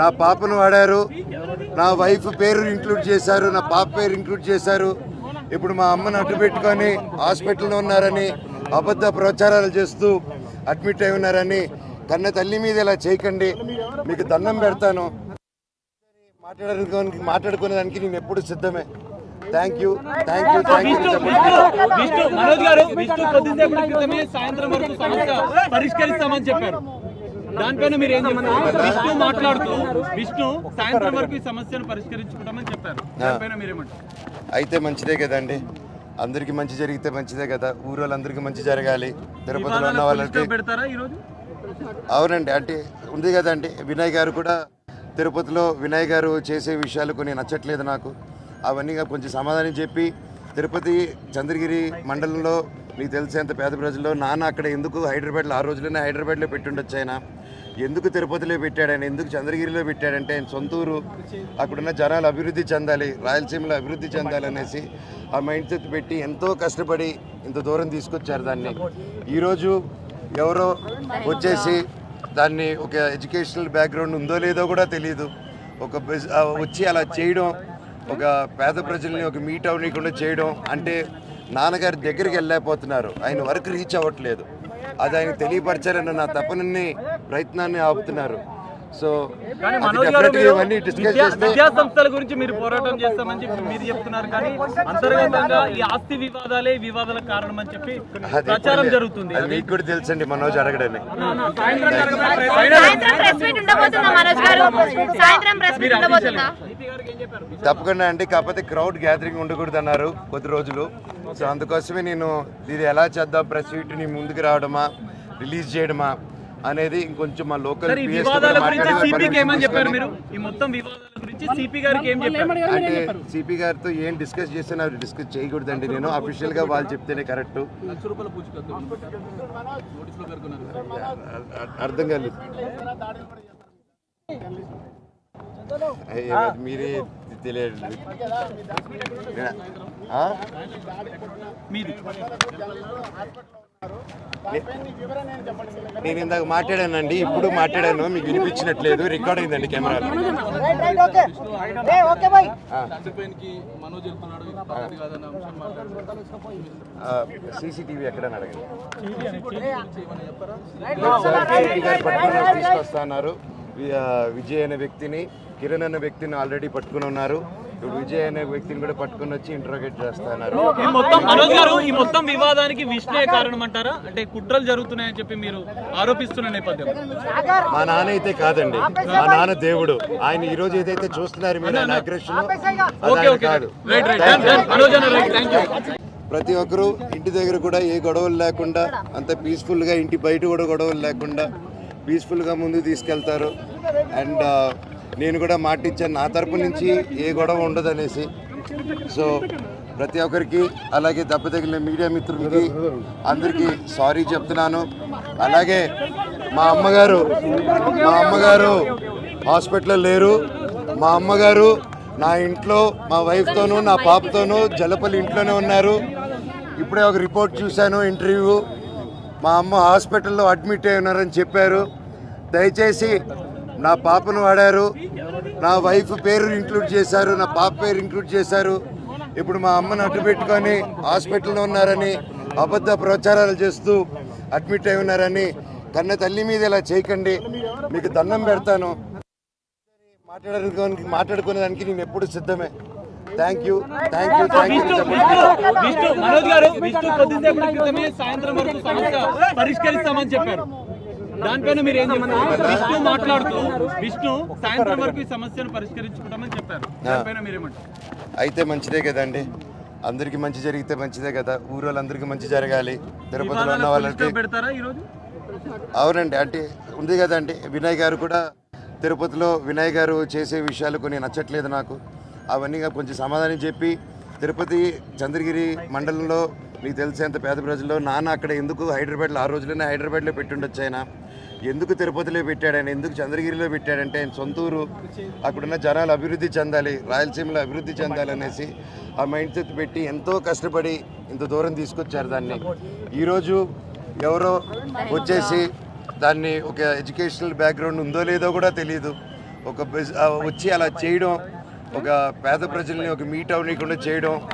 నా పాపను వాడారు. నా వైఫ్ పేరు ఇంక్లూడ్ చేశారు నా పాప పేరు ఇంక్లూడ్ చేశారు. ఇప్పుడు మా అమ్మను అడ్డు పెట్టుకొని హాస్పిటల్లో ఉన్నారని అబద్ధ ప్రచారాలు చేస్తూ అడ్మిట్ అయి ఉన్నారని కన్న తల్లి మీద ఇలా చేయకండి మీకు దండం పెడతాను. మాట్లాడుకోనికి మాట్లాడుకునేదానికి నేను ఎప్పుడు సిద్ధమే. Thank you thank you thank you Manoj garu సాయంత్రం వరకు సమస్య పరిష్కరిస్తామని చెప్పారు. దానిపైన మీరు ఏం చెప్తారు? విష్ణు మాట్లాడుతూ విష్ణు సాయంత్రం వరకు ఈ సమస్యను పరిష్కరించుకుంటామని చెప్పారు. దానిపైన మీరేమంటారు? అయితే మంచిదే కదండి. అందరికీ మంచి జరిగితే మంచిదే కదా. ఊరు వాళ్ళందరికీ మంచి జరగాలి. తిరుపతిలో ఉన్న వాళ్ళకి అవునండి. అంటే ఉంది కదండి. వినయ్ గారు కూడా తిరుపతిలో వినయ్ గారు చేసే విషయాలు కొన్ని నచ్చట్లేదు నాకు. అవన్నీ కొంచెం సమాధానం చెప్పి తిరుపతి చంద్రగిరి మండలంలో మీకు తెలిసేంత పేద ప్రజల్లో నాన్న అక్కడ ఎందుకు హైదరాబాద్లో ఆ రోజులోనే హైదరాబాద్లో పెట్టుండొచ్చు ఆయన? ఎందుకు తిరుపతిలో పెట్టాడని ఎందుకు చంద్రగిరిలో పెట్టాడంటే ఆయన సొంత ఊరు అక్కడున్న జనాలు అభివృద్ధి చెందాలి రాయలసీమలో అభివృద్ధి చెందాలి అనేసి ఆ మైండ్ సెట్ పెట్టి ఎంతో కష్టపడి ఇంత దూరం తీసుకొచ్చారు దాన్ని. ఈరోజు ఎవరో వచ్చేసి దాన్ని ఒక ఎడ్యుకేషనల్ బ్యాక్గ్రౌండ్ ఉందో లేదో కూడా తెలియదు ఒక వచ్చి అలా చేయడం ఒక పేద ప్రజల్ని ఒక మీట్ అవ్వకుండా చేయడం అంటే నాన్నగారి దగ్గరికి వెళ్ళలేకపోతున్నారు. ఆయన వరకు రీచ్ అవ్వట్లేదు. అది ఆయన తెలియపరచారన్న నా తపనని ప్రయత్నాన్ని ఆపుతున్నారు. సో కానీ అది మనోజ్ గారు definitely మీరు ఇవన్నీ డిస్కస్ విద్యా సంస్థల గురించి మీరు పోరాటం చేస్తామని చెప్పి మీరు చెప్తున్నారు. కానీ అంతర్గతంగా ఈ ఆస్తి వివాదాలే ఈ వివాదాలకు కారణం అని చెప్పి ప్రచారం జరుగుతుంది. అది మీకు కూడా తెలుసండి మనోజ్ అడగడని. సాయంత్రం ప్రెస్ మీట్ ఉండబోతుందా మనోజ్ గారు? సాయంత్రం ప్రెస్ మీట్ ఉండబోతుందా? తప్పకుండా అండి. కాకపోతే క్రౌడ్ గ్యాదరింగ్ ఉండకూడదు అన్నారు కొద్ది రోజులు. సో అందుకోసమే నేను ఇది ఎలా చేద్దాం ప్రెస్ మీట్ని ముందుకు రావడమా రిలీజ్ చేయడమా అనేది ఇంకొంచెం మా లోకల్ సరే ఈ వివాదాల గురించి సిపికి ఏమని చెప్పారు మీరు? ఈ మొత్తం వివాదాల గురించి సిపి గారికి ఏం చెప్పారు? అంటే సిపి గారితో ఏం డిస్కస్ చేసినా డిస్కస్ చేయకూడదండి నేను. అఫీషియల్గా వాళ్ళు చెప్తేనే కరెక్ట్ అర్థం కాలేదు. మీరే తెలియదు నేను ఇందాక మాట్లాడానండి ఇప్పుడు మాట్లాడాను మీకు వినిపించినట్లేదు రికార్డ్ అయిందండి కెమెరాలో సీసీటీవీ ఎక్కడ అడగండి సార్ విజయ్ అనే వ్యక్తిని కిరణ్ అనే వ్యక్తిని ఆల్రెడీ పట్టుకుని ఉన్నారు. ఇప్పుడు విజయ్ అనే వ్యక్తిని కూడా పట్టుకుని వచ్చి ఇంట్రోగేట్ చేస్తా అన్నారు ఈ మొత్తం మనోజ్ గారు ఈ మొత్తం వివాదానికి విష్ణుయే కారణం అంటారా అంటే కుట్రలు జరుగుతున్నాయని చెప్పి మీరు ఆరోపిస్తున్న నేపథ్యం మా నాన్న అయితే కాదండి. మా నాన్న దేవుడు. ఆయన ఈ రోజు ఏదైతే చూస్తున్నారు మీరు ఆయన అగ్రెషన్ ఓకే ఓకే. కాదు. ప్రతి ఒక్కరూ ఇంటి దగ్గర కూడా ఏ గొడవలు లేకుండా అంత పీస్ఫుల్గా ఇంటి బయట కూడా గొడవలు లేకుండా పీస్ఫుల్గా ముందుకు తీసుకెళ్తారు. అండ్ నేను కూడా మాటిచ్చాను నా తరపు నుంచి ఏ గొడవ ఉండదు అనేసి సో ప్రతి ఒక్కరికి అలాగే దెబ్బ తగిలిన మీడియా మిత్రులకి అందరికీ సారీ చెప్తున్నాను. అలాగే మా అమ్మగారు మా అమ్మగారు హాస్పిటల్లో లేరు. మా అమ్మగారు నా ఇంట్లో మా వైఫ్తోనూ నా పాపతోనూ జలపల్లి ఇంట్లోనే ఉన్నారు. ఇప్పుడే ఒక రిపోర్ట్ చూశాను ఇంటర్వ్యూ. మా అమ్మ హాస్పిటల్లో అడ్మిట్ అయి ఉన్నారని చెప్పారు. దయచేసి నా పాపను వాడారు నా వైఫ్ పేరు ఇంక్లూడ్ చేశారు. నా పాప పేరు ఇంక్లూడ్ చేశారు. ఇప్పుడు మా అమ్మను అడ్డు పెట్టుకొని హాస్పిటల్లో ఉన్నారని అబద్ధ ప్రచారాలు చేస్తూ అడ్మిట్ అయి ఉన్నారని కన్న తల్లి మీద ఇలా చేయకండి. మీకు దండం పెడతాను. మాట్లాడుకోనికి మాట్లాడుకునేదానికి నేను ఎప్పుడు సిద్ధమే. Thank you thank you thank you Manoj garu సాయంత్రం వరకు సమస్య పరిష్కరిస్తామని చెప్పారు. దానిపైన మీరు ఏం చెప్తారు? విష్ణు మాట్లాడుతూ విష్ణు సాయంత్రం వరకు ఈ సమస్యను పరిష్కరించుకుంటామని చెప్పారు. దానిపైన మీరేమంటారు? అయితే మంచిదే కదండి. అందరికీ మంచి జరిగితే మంచిదే కదా. ఊరు వాళ్ళందరికీ మంచి జరగాలి. తిరుపతిలో ఉన్న వాళ్ళకి అవునండి. అంటే ఉంది కదండి. వినయ్ గారు కూడా తిరుపతిలో వినయ్ గారు చేసే విషయాలు కొన్ని నచ్చట్లేదు నాకు. అవన్నీ కొంచెం సమాధానం చెప్పి తిరుపతి చంద్రగిరి మండలంలో మీకు తెలిసేంత పేద ప్రజల్లో నాన్న అక్కడ ఎందుకు హైదరాబాద్లో ఆ రోజుల్లోనే హైదరాబాద్లో పెట్టుండొచ్చు ఆయన? ఎందుకు తిరుపతిలో పెట్టాడని ఎందుకు చంద్రగిరిలో పెట్టాడంటే ఆయన సొంత ఊరు అక్కడున్న జనాలు అభివృద్ధి చెందాలి రాయలసీమలో అభివృద్ధి చెందాలి అనేసి ఆ మైండ్ సెట్ పెట్టి ఎంతో కష్టపడి ఇంత దూరం తీసుకొచ్చారు దాన్ని. ఈరోజు ఎవరో వచ్చేసి దాన్ని ఒక ఎడ్యుకేషనల్ బ్యాక్గ్రౌండ్ ఉందో లేదో కూడా తెలియదు ఒక వచ్చి అలా చేయడం ఒక పేద ప్రజల్ని ఒక మీట్ అవ్వకుండా చేయడం